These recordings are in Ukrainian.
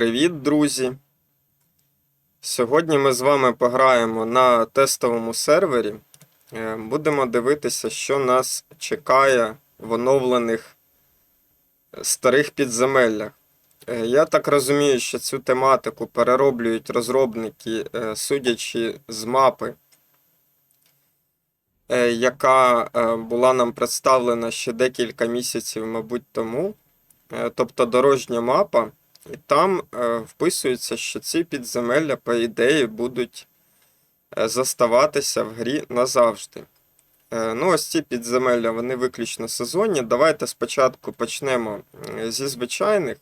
Привіт, друзі! Сьогодні ми з вами пограємо на тестовому сервері. Е, Будемо дивитися, що нас чекає в оновлених е, старих підземеллях. Е, Я так розумію, що цю тематику перероблюють розробники, судячи з мапи, яка була нам представлена ще декілька місяців, мабуть, тому. Тобто дорожня мапа. Там е, вписується, що ці підземелля, по ідеї, будуть е, заставатися в грі назавжди. Е, ну, ось ці підземелля, вони виключно сезонні. Давайте спочатку почнемо зі звичайних.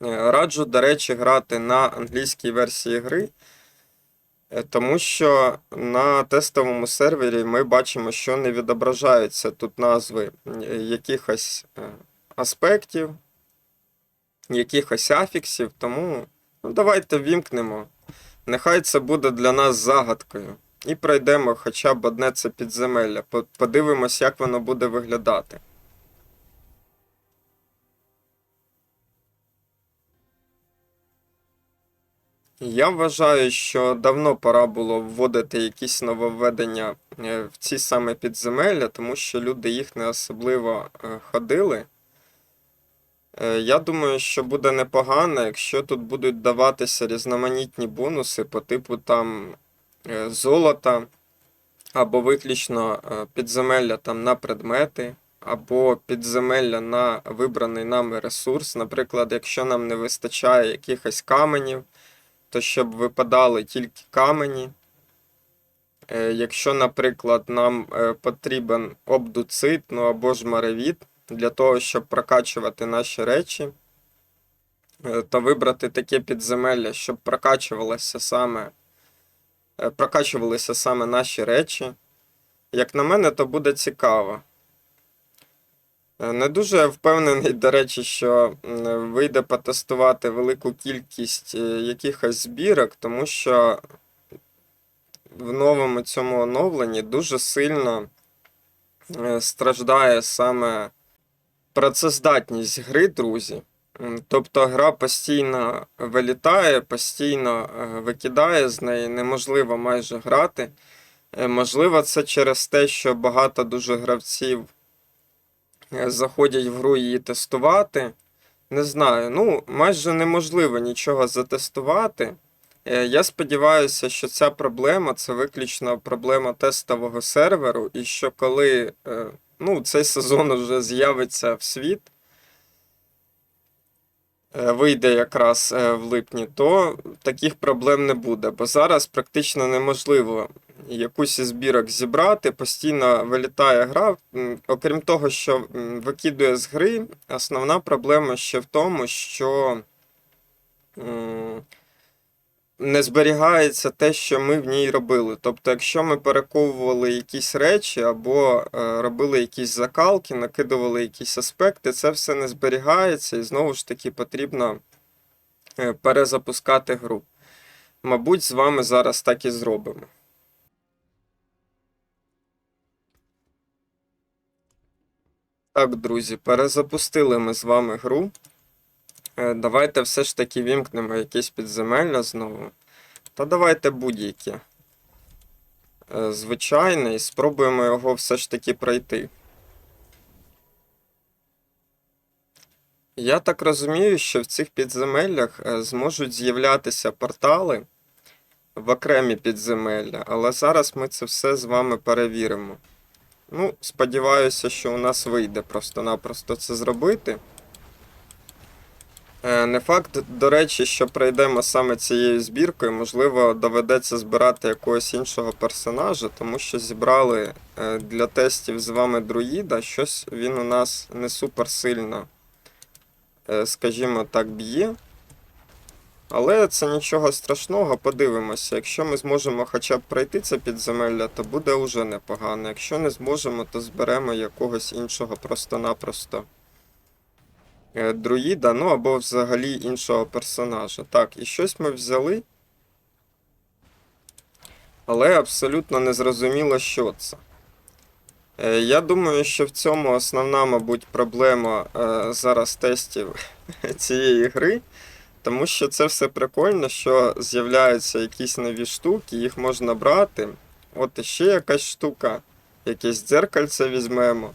Раджу, до речі, грати на англійській версії гри, тому що на тестовому сервері ми бачимо, що не відображаються тут назви якихось аспектів якихось афіксів, тому ну, давайте вімкнемо. Нехай це буде для нас загадкою. І пройдемо хоча б одне це підземелля. По- Подивимось, як воно буде виглядати. Я вважаю, що давно пора було вводити якісь нововведення е, в ці саме підземелля, тому що люди їх не особливо е, ходили. Е, Я думаю, що буде непогано, якщо тут будуть даватися різноманітні бонуси по типу там е, золота, або виключно е, підземелля там на предмети, або підземелля на вибраний нами ресурс. Наприклад, якщо нам не вистачає якихось каменів, то щоб випадали тільки камені. Якщо, наприклад, нам потрібен обдуцит, ну або ж маревіт, для того, щоб прокачувати наші речі, е, то вибрати таке підземелля, щоб прокачувалося саме, е, прокачувалися саме наші речі. Як на мене, то буде цікаво. Е, Не дуже впевнений, до речі, що вийде потестувати велику кількість якихось збірок, тому що в новому цьому оновленні дуже сильно страждає саме працездатність гри, друзі. Тобто гра постійно вилітає, постійно е, викидає з неї, неможливо майже грати. Е, Можливо, це через те, що багато дуже гравців е, заходять в гру її тестувати. Не знаю, ну, майже неможливо нічого затестувати. Я сподіваюся, що ця проблема це виключно проблема тестового серверу, і що коли ну, цей сезон вже з'явиться в світ, е, вийде якраз е, в липні, то таких проблем не буде. Бо зараз практично неможливо якусь із збірок зібрати, постійно вилітає гра. Окрім того, що викидує з гри, основна проблема ще в тому, що. Не зберігається те, що ми в ній робили. Тобто, якщо ми перековували якісь речі або е, робили якісь закалки, накидували якісь аспекти, це все не зберігається і знову ж таки потрібно е, перезапускати гру. Мабуть, з вами зараз так і зробимо. Так, друзі, перезапустили ми з вами гру. Е, Давайте все ж таки вімкнемо якесь підземелля знову. Та давайте будь-яке. Е, Звичайне, і спробуємо його все ж таки пройти. Я так розумію, що в цих підземеллях е, зможуть з'являтися портали в окремі підземелля, але зараз ми це все з вами перевіримо. Ну, сподіваюся, що у нас вийде просто-напросто це зробити. Е, Не факт, до речі, що пройдемо саме цією збіркою, можливо, доведеться збирати якогось іншого персонажа, тому що зібрали е, для тестів з вами друїда, щось він у нас не супер сильно, е, скажімо так, б'є. Але це нічого страшного, подивимося. Якщо ми зможемо хоча б пройти це підземелля, то буде уже непогано. Якщо не зможемо, то зберемо якогось іншого просто-напросто друїда, ну або взагалі іншого персонажа. Так, і щось ми взяли. Але абсолютно не зрозуміло, що це. Е, Я думаю, що в цьому основна, мабуть, проблема е, зараз тестів цієї гри. Тому що це все прикольно, що з'являються якісь нові штуки, їх можна брати. От іще якась штука, якесь дзеркальце візьмемо.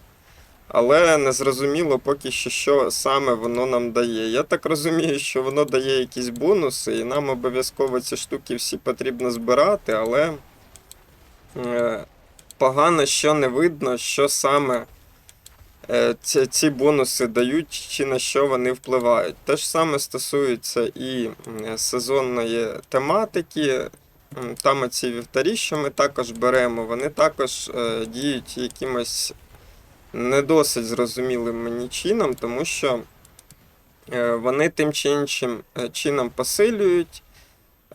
Але не зрозуміло поки що, що саме воно нам дає. Я так розумію, що воно дає якісь бонуси, і нам обов'язково ці штуки всі потрібно збирати, але е, погано, що не видно, що саме е, ці, бонуси дають, чи на що вони впливають. Те ж саме стосується і сезонної тематики. Там оці вівтарі, що ми також беремо, вони також е, діють якимось не досить зрозумілим мені чином, тому що е, вони тим чи іншим е, чином посилюють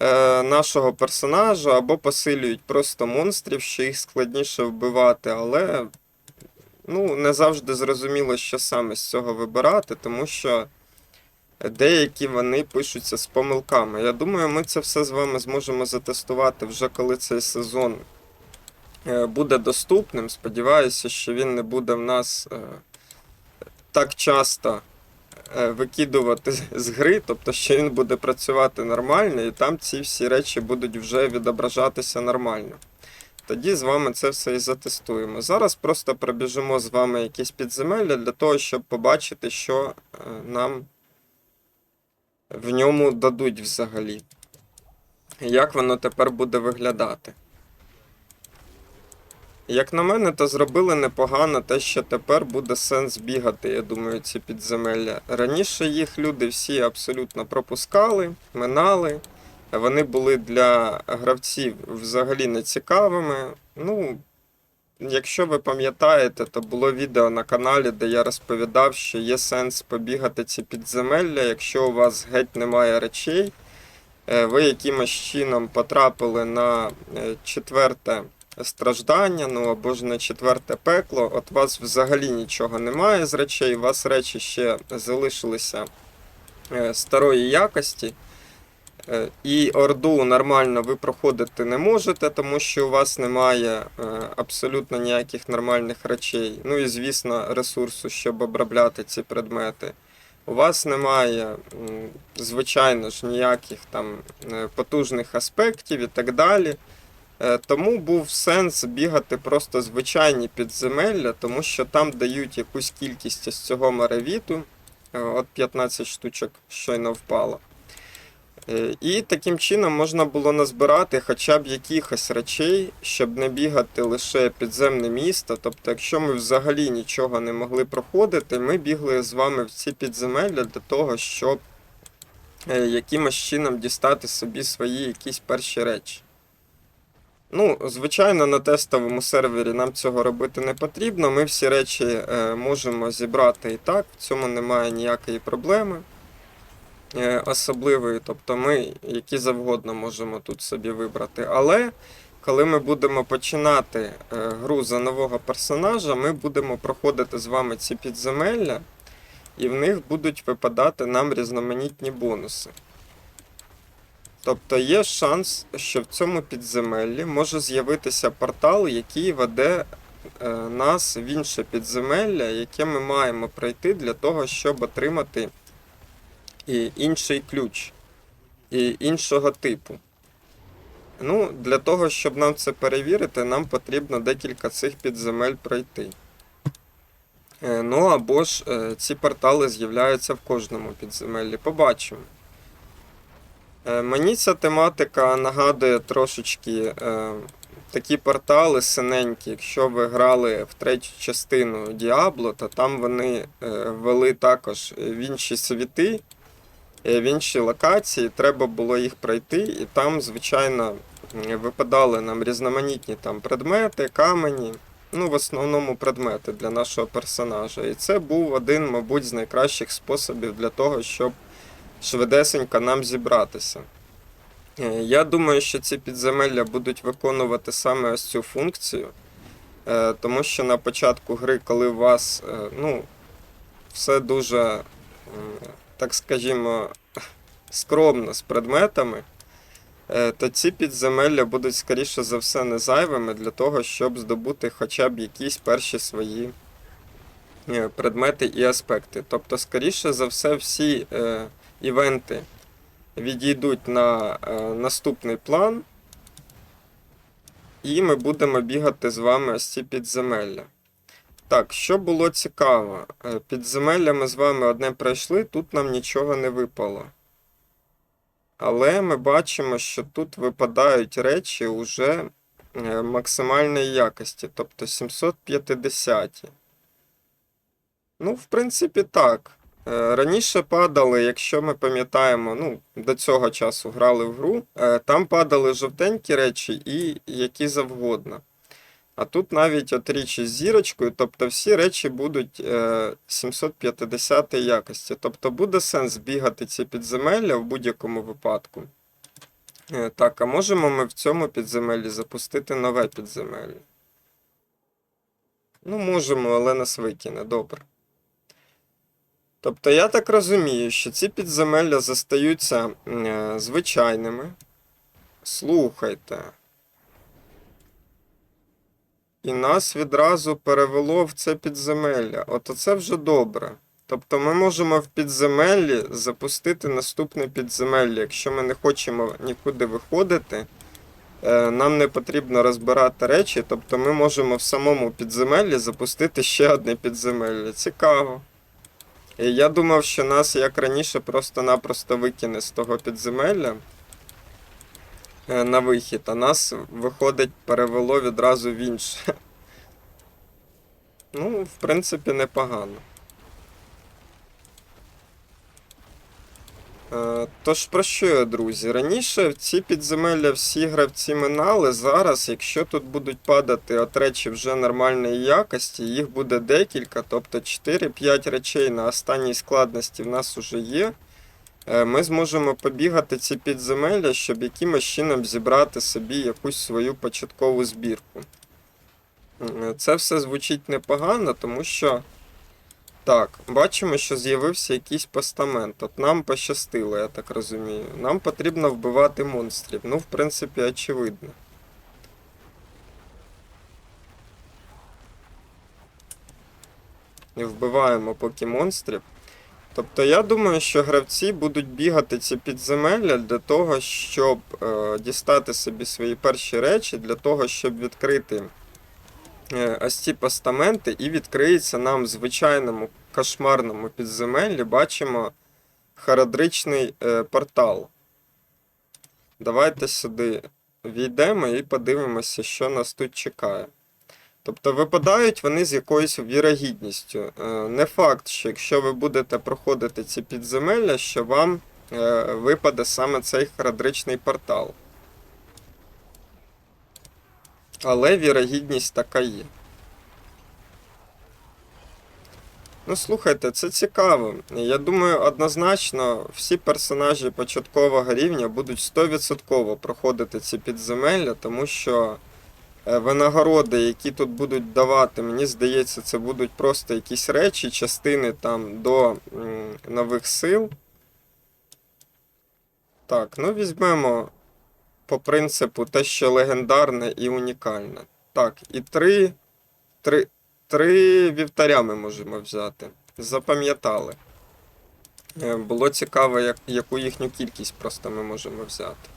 е, нашого персонажа або посилюють просто монстрів, що їх складніше вбивати, але ну, не завжди зрозуміло, що саме з цього вибирати, тому що деякі вони пишуться з помилками. Я думаю, ми це все з вами зможемо затестувати вже коли цей сезон буде доступним. Сподіваюся, що він не буде в нас е, так часто е, викидувати з- гри, тобто, що він буде працювати нормально, і там ці всі речі будуть вже відображатися нормально. Тоді з вами це все і затестуємо. Зараз просто пробіжимо з вами якісь підземелля для того, щоб побачити, що е, нам в ньому дадуть взагалі. Як воно тепер буде виглядати. Як на мене, то зробили непогано те, що тепер буде сенс бігати, я думаю, ці підземелля. Раніше їх люди всі абсолютно пропускали, минали. Вони були для гравців взагалі нецікавими. Ну, якщо ви пам'ятаєте, то було відео на каналі, де я розповідав, що є сенс побігати ці підземелля, якщо у вас геть немає речей. е, Ви якимось чином потрапили на е, четверте страждання, ну або ж на четверте пекло. От у вас взагалі нічого немає з речей, у вас речі ще залишилися е, старої якості. Е, І Орду нормально ви проходити не можете, тому що у вас немає е, абсолютно ніяких нормальних речей. Ну і звісно, ресурсу, щоб обробляти ці предмети. У вас немає, звичайно ж, ніяких там потужних аспектів і так далі. Е, Тому був сенс бігати просто звичайні підземелля, тому що там дають якусь кількість з цього маревіту. Е, От 15 штучок щойно впало. Е, І таким чином можна було назбирати хоча б якихось речей, щоб не бігати лише підземне місто. Тобто, якщо ми взагалі нічого не могли проходити, ми бігли з вами в ці підземелля для того, щоб якимось чином дістати собі свої якісь перші речі. Ну, звичайно, на тестовому сервері нам цього робити не потрібно. Ми всі речі е, можемо зібрати і так, в цьому немає ніякої проблеми е, особливої. Тобто ми які завгодно можемо тут собі вибрати. Але коли ми будемо починати е, гру за нового персонажа, ми будемо проходити з вами ці підземелля, і в них будуть випадати нам різноманітні бонуси. Тобто є шанс, що в цьому підземеллі може з'явитися портал, який веде е, нас в інше підземелля, яке ми маємо пройти для того, щоб отримати і інший ключ і іншого типу. Ну, для того, щоб нам це перевірити, нам потрібно декілька цих підземель пройти. Е, Ну або ж е, ці портали з'являються в кожному підземеллі. Побачимо. Е, Мені ця тематика нагадує трошечки е, такі портали синенькі. Якщо ви грали в третю частину Діабло, то там вони е, ввели також в інші світи, в інші локації. Треба було їх пройти, і там, звичайно, випадали нам різноманітні там предмети, камені. Ну, в основному предмети для нашого персонажа. І це був один, мабуть, з найкращих способів для того, щоб швидесенько нам зібратися. Е, Я думаю, що ці підземелля будуть виконувати саме ось цю функцію, е, тому що на початку гри, коли у вас е, ну, все дуже, так скажімо, скромно з предметами, то ці підземелля будуть, скоріше за все, не зайвими для того, щоб здобути хоча б якісь перші свої предмети і аспекти. Тобто, скоріше за все, всі івенти, відійдуть на е, наступний план. І ми будемо бігати з вами ось ці підземелля. Так, що було цікаво, е, підземелля ми з вами одне пройшли, тут нам нічого не випало. Але ми бачимо, що тут випадають речі уже е, максимальної якості, тобто 750. Ну, в принципі, так. Е, Раніше падали, якщо ми пам'ятаємо, ну, до цього часу грали в гру, е, там падали жовтенькі речі і які завгодно. А тут навіть от річі з зірочкою, тобто всі речі будуть е, 750 якості. Тобто буде сенс бігати ці підземелля в будь-якому випадку. Е, так, а можемо ми в цьому підземеллі запустити нове підземелля? Ну, можемо, але нас викине, добре. Тобто я так розумію, що ці підземелля застаються е, звичайними. Слухайте. І нас відразу перевело в це підземелля. От оце вже добре. Тобто ми можемо в підземеллі запустити наступне підземелля. Якщо ми не хочемо нікуди виходити, е, нам не потрібно розбирати речі, тобто ми можемо в самому підземеллі запустити ще одне підземелля. Цікаво. Я думав, що нас, як раніше, просто-напросто викине з того підземелля е, на вихід, а нас, виходить, перевело відразу в інше. Ну, в принципі, непогано. Тож про що я, друзі? Раніше ці підземелля всі гравці минали. Зараз, якщо тут будуть падати от вже нормальної якості, їх буде декілька, тобто 4-5 речей на останній складності в нас уже є. Е, Ми зможемо побігати ці підземелля, щоб якимось чином зібрати собі якусь свою початкову збірку. Е, Це все звучить непогано, тому що. Так, бачимо, що з'явився якийсь постамент. От нам пощастило, я так розумію. Нам потрібно вбивати монстрів. Ну, в принципі, очевидно. І вбиваємо поки монстрів. Тобто я думаю, що гравці будуть бігати ці підземелля для того, щоб е, дістати собі свої перші речі, для того, щоб відкрити ось ці постаменти, і відкриється нам в звичайному кошмарному підземеллі, бачимо харадричний е, портал. Давайте сюди війдемо і подивимося, що нас тут чекає. Тобто випадають вони з якоюсь вірогідністю. Е, Не факт, що якщо ви будете проходити ці підземелля, що вам е, випаде саме цей харадричний портал. Але вірогідність така є. Ну, слухайте, це цікаво. Я думаю, однозначно всі персонажі початкового рівня будуть 100% проходити ці підземелля, тому що е, винагороди, які тут будуть давати, мені здається, це будуть просто якісь речі, частини там до нових сил. Так, ну візьмемо по принципу те, що легендарне і унікальне. Так, і три. Три, Три вівтаря ми можемо взяти. Запам'ятали. Е, Було цікаво, як, яку їхню кількість просто ми можемо взяти.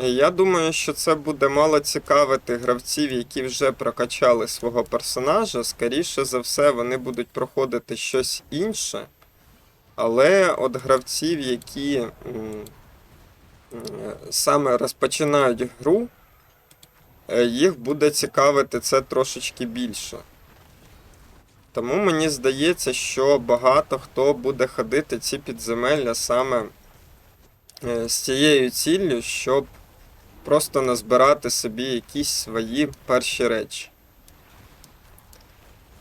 Я думаю, що це буде мало цікавити гравців, які вже прокачали свого персонажа. Скоріше за все, вони будуть проходити щось інше. Але от гравців, які саме розпочинають гру, е, їх буде цікавити це трошечки більше. Тому мені здається, що багато хто буде ходити ці підземелля саме е, з цією ціллю, щоб просто назбирати собі якісь свої перші речі.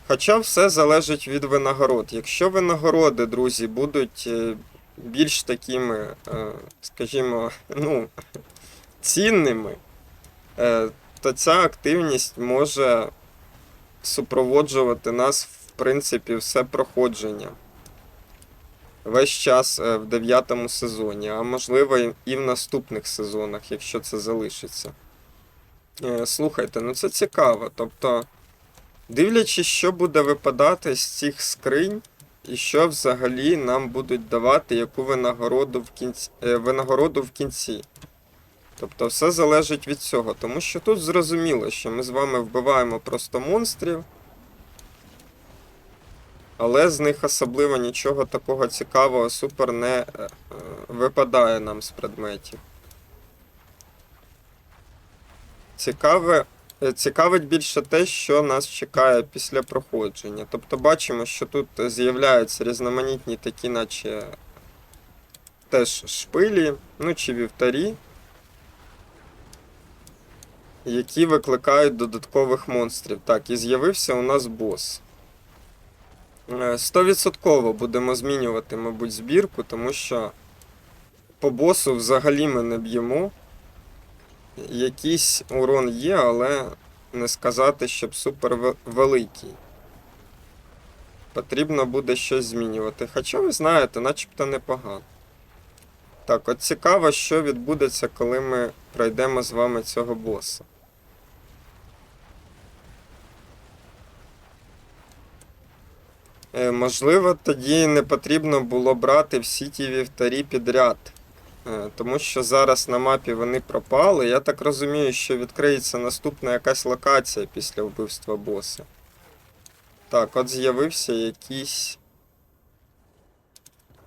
Хоча все залежить від винагород. Якщо винагороди, друзі, будуть е, більш такими, е, скажімо, ну, цінними, е, то ця активність може супроводжувати нас, в принципі, все проходження. Весь час е, в дев'ятому сезоні, а можливо і- в наступних сезонах, якщо це залишиться. Е, Слухайте, ну це цікаво. Тобто, дивлячись, що буде випадати з цих скринь, і що взагалі нам будуть давати, яку винагороду в кінці, е, винагороду в кінці. Тобто все залежить від цього. Тому що тут зрозуміло, що ми з вами вбиваємо просто монстрів. Але з них особливо нічого такого цікавого супер не е, е, випадає нам з предметів. Цікаве, е, цікавить більше те, що нас чекає після проходження. Тобто бачимо, що тут з'являються різноманітні такі, наче теж шпилі, ну чи вівтарі, які викликають додаткових монстрів. Так, і з'явився у нас бос. Е, Стовідсотково будемо змінювати, мабуть, збірку, тому що по босу взагалі ми не б'ємо. Якийсь урон є, але не сказати, щоб супер великий. Потрібно буде щось змінювати. Хоча ви знаєте, начебто непогано. Так, от цікаво, що відбудеться, коли ми пройдемо з вами цього боса. Можливо, тоді не потрібно було брати всі ті вівтарі підряд. Е, Тому що зараз на мапі вони пропали. Я так розумію, що відкриється наступна якась локація після вбивства боса. Так, от з'явився якийсь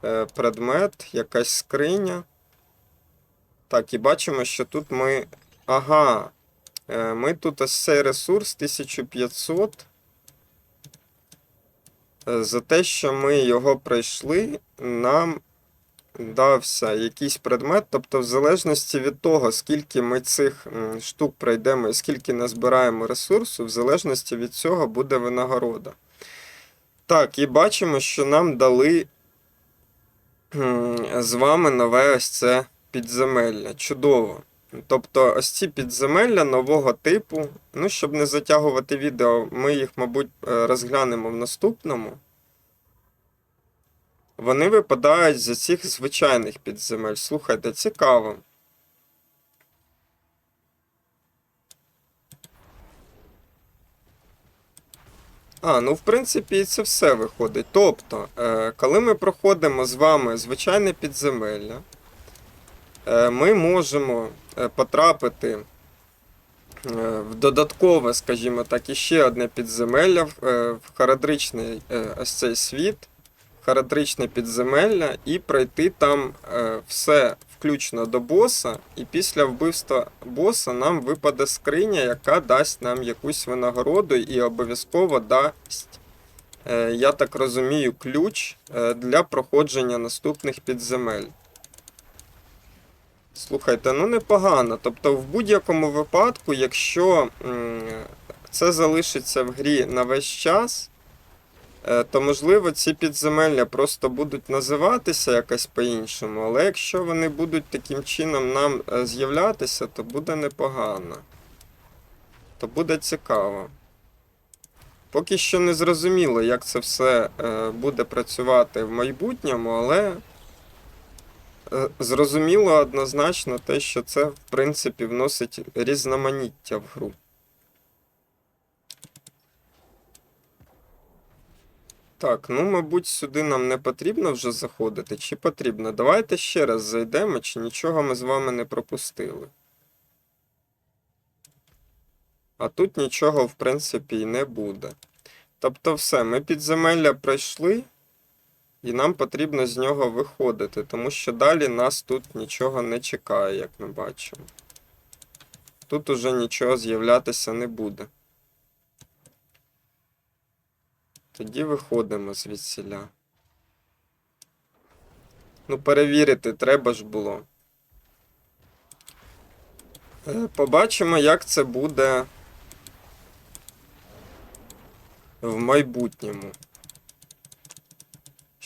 е, предмет, якась скриня. Так, і бачимо, що тут ми. Ага. Е, Ми тут ось цей ресурс 1500. За те, що ми його пройшли, нам дався якийсь предмет, тобто, в залежності від того, скільки ми цих штук пройдемо і скільки назбираємо ресурсу, в залежності від цього буде винагорода. Так, і бачимо, що нам дали з вами нове ось це підземелля. Чудово. Тобто, ось ці підземелля нового типу. Ну, щоб не затягувати відео, ми їх, мабуть, е, розглянемо в наступному. Вони випадають з цих звичайних підземель. Слухайте, цікаво. А, ну в принципі, і це все виходить. Тобто, е, коли ми проходимо з вами звичайне підземелля, ми можемо е, потрапити е, в додаткове, скажімо так, іще одне підземелля, в, е, харадричний е, ось цей світ харадричне підземелля і пройти там е, все включно до боса. І після вбивства боса нам випаде скриня, яка дасть нам якусь винагороду і обов'язково дасть, е, я так розумію, ключ е, для проходження наступних підземель. Слухайте, ну непогано. Тобто, в будь-якому випадку, якщо це залишиться в грі на весь час, Е, то можливо ці підземелля просто будуть називатися якось по-іншому, але якщо вони будуть таким чином нам е, з'являтися, то буде непогано. То буде цікаво. Поки що не зрозуміло, як це все е, буде працювати в майбутньому, але зрозуміло однозначно те, що це, в принципі, вносить різноманіття в гру. Так, ну, мабуть, сюди нам не потрібно вже заходити, чи потрібно? Давайте ще раз зайдемо, чи нічого ми з вами не пропустили. А тут нічого, в принципі, і не буде. Тобто все, ми підземелля пройшли, і нам потрібно з нього виходити, тому що далі нас тут нічого не чекає, як ми бачимо. Тут уже нічого з'являтися не буде. Тоді виходимо звідсіля. Ну, перевірити треба ж було. Е, Побачимо, як це буде в майбутньому.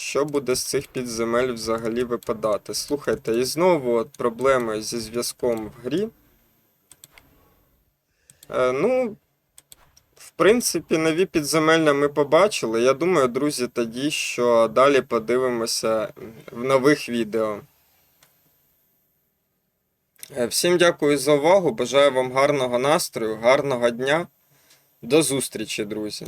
Що буде з цих підземель взагалі випадати? Слухайте, і знову от проблеми зі зв'язком в грі. Е, ну, в принципі, нові підземелля ми побачили. Я думаю, друзі, тоді, що далі подивимося в нових відео. Е, Всім дякую за увагу. Бажаю вам гарного настрою, гарного дня. До зустрічі, друзі!